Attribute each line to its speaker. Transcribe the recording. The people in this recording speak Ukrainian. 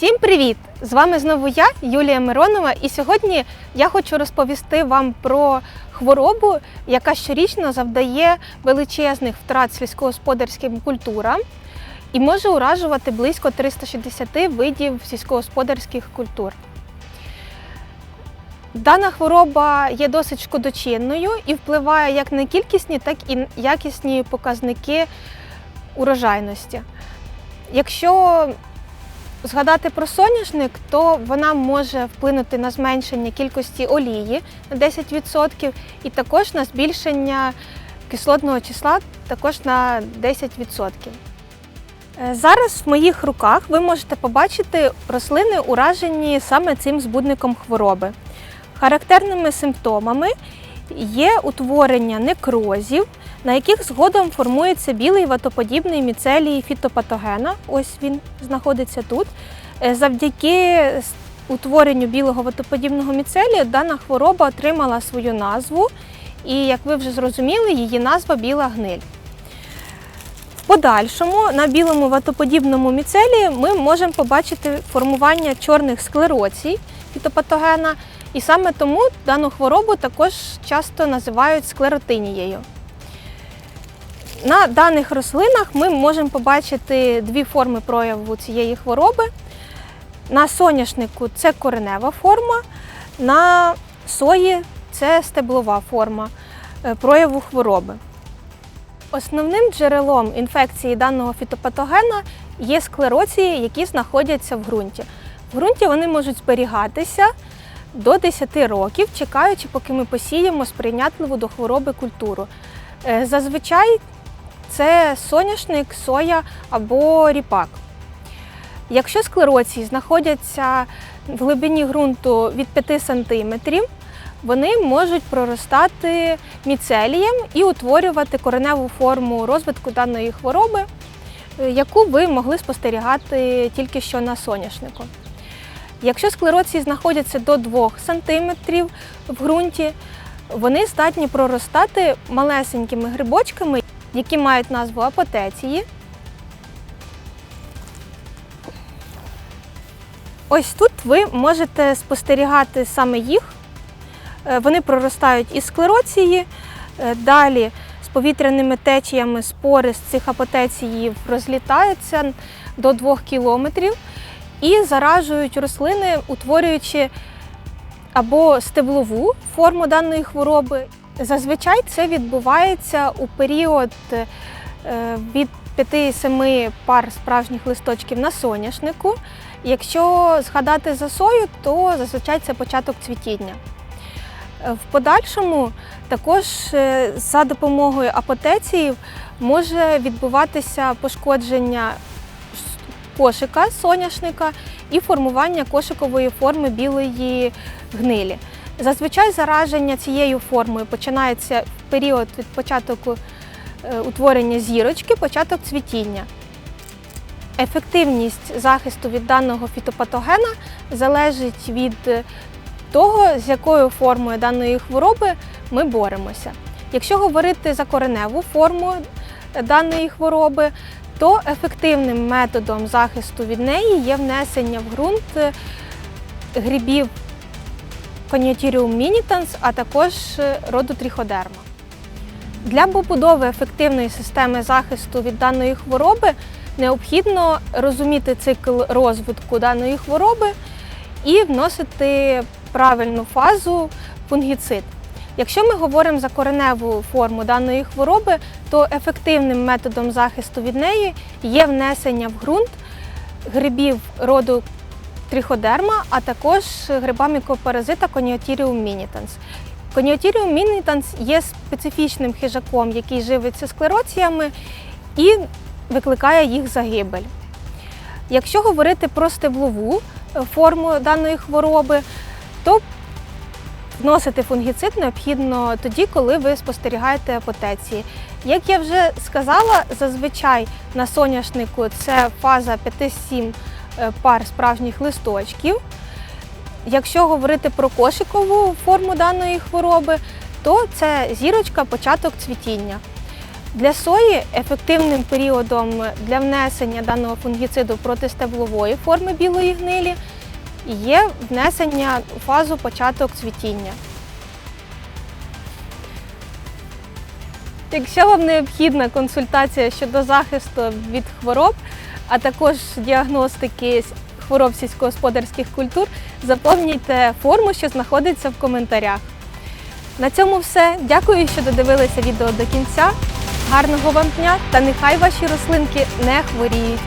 Speaker 1: Всім привіт! З вами знову я, Юлія Миронова, і сьогодні я хочу розповісти вам про хворобу, яка щорічно завдає величезних втрат сільськогосподарським культурам і може уражувати близько 360 видів сільськогосподарських культур. Дана хвороба є досить шкодочинною і впливає як на кількісні, так і якісні показники урожайності. Якщо згадати про соняшник, то вона може вплинути на зменшення кількості олії на 10% і також на збільшення кислотного числа також на 10%. Е, Зараз в моїх руках ви можете побачити рослини, уражені саме цим збудником хвороби. Характерними симптомами є утворення некрозів, на яких згодом формується білий ватоподібний міцелій фітопатогена. Ось він знаходиться тут. Е, Завдяки утворенню білого ватоподібного міцелія дана хвороба отримала свою назву, і, як ви вже зрозуміли, її назва біла гниль. Подальшому на білому ватоподібному міцелії ми можемо побачити формування чорних склероцій фітопатогена, і саме тому дану хворобу також часто називають склеротинією. На даних рослинах ми можемо побачити дві форми прояву цієї хвороби. На соняшнику це коренева форма, на сої це стеблова форма е, прояву хвороби. Основним джерелом інфекції даного фітопатогена є склероції, які знаходяться в ґрунті. В ґрунті вони можуть зберігатися до 10 років, чекаючи, поки ми посіємо сприйнятливу до хвороби культуру. Е, Зазвичай це соняшник, соя або ріпак. Якщо склероції знаходяться в глибині ґрунту від 5 см, вони можуть проростати міцелієм і утворювати кореневу форму розвитку даної хвороби, е, яку ви могли спостерігати тільки що на соняшнику. Якщо склероції знаходяться до 2 см в ґрунті, вони здатні проростати малесенькими грибочками, які мають назву апотеції. Ось тут ви можете спостерігати саме їх. Е, Вони проростають із склероції. Е, Далі з повітряними течіями спори з цих апотеціїв розлітаються до 2 кілометрів і заражують рослини, утворюючи або стеблову форму даної хвороби. Зазвичай це відбувається у період е, від 5-7 пар справжніх листочків на соняшнику. Якщо згадати за сою, то зазвичай це початок цвітіння. Е, В подальшому також е, за допомогою апотеції може відбуватися пошкодження кошика соняшника і формування кошикової форми білої гнилі. Зазвичай зараження цією формою починається в період від початку е, утворення зірочки, початок цвітіння. Ефективність захисту від даного фітопатогена залежить від е, того, з якою формою даної хвороби ми боремося. Якщо говорити за кореневу форму е, даної хвороби, то ефективним методом захисту від неї є внесення в ґрунт грибів Coniotherium minitans, а також е, роду тріходерма. Для побудови ефективної системи захисту від даної хвороби необхідно розуміти цикл розвитку даної хвороби і вносити правильну фазу фунгіцид. Якщо ми говоримо за кореневу форму даної хвороби, то ефективним методом захисту від неї є внесення в ґрунт грибів роду тріходерма, а також гриба мікопаразита Coniotherium minitans. Coniotherium minitans є специфічним хижаком, який живиться склероціями і викликає їх загибель. Якщо говорити про стеблову е, форму даної хвороби, то вносити фунгіцид необхідно тоді, коли ви спостерігаєте апотеції. Як я вже сказала, зазвичай на соняшнику це фаза 5-7 е, пар справжніх листочків. Якщо говорити про кошикову форму даної хвороби, то це зірочка, початок цвітіння. Для сої ефективним періодом для внесення даного фунгіциду проти стеблової форми білої гнилі є внесення у фазу початок цвітіння. Якщо вам необхідна консультація щодо захисту від хвороб, а також діагностики хвороб сільськогосподарських культур, заповнюйте форму, що знаходиться в коментарях. На цьому все. Дякую, що додивилися відео до кінця. Гарного вам дня та нехай ваші рослинки не хворіють.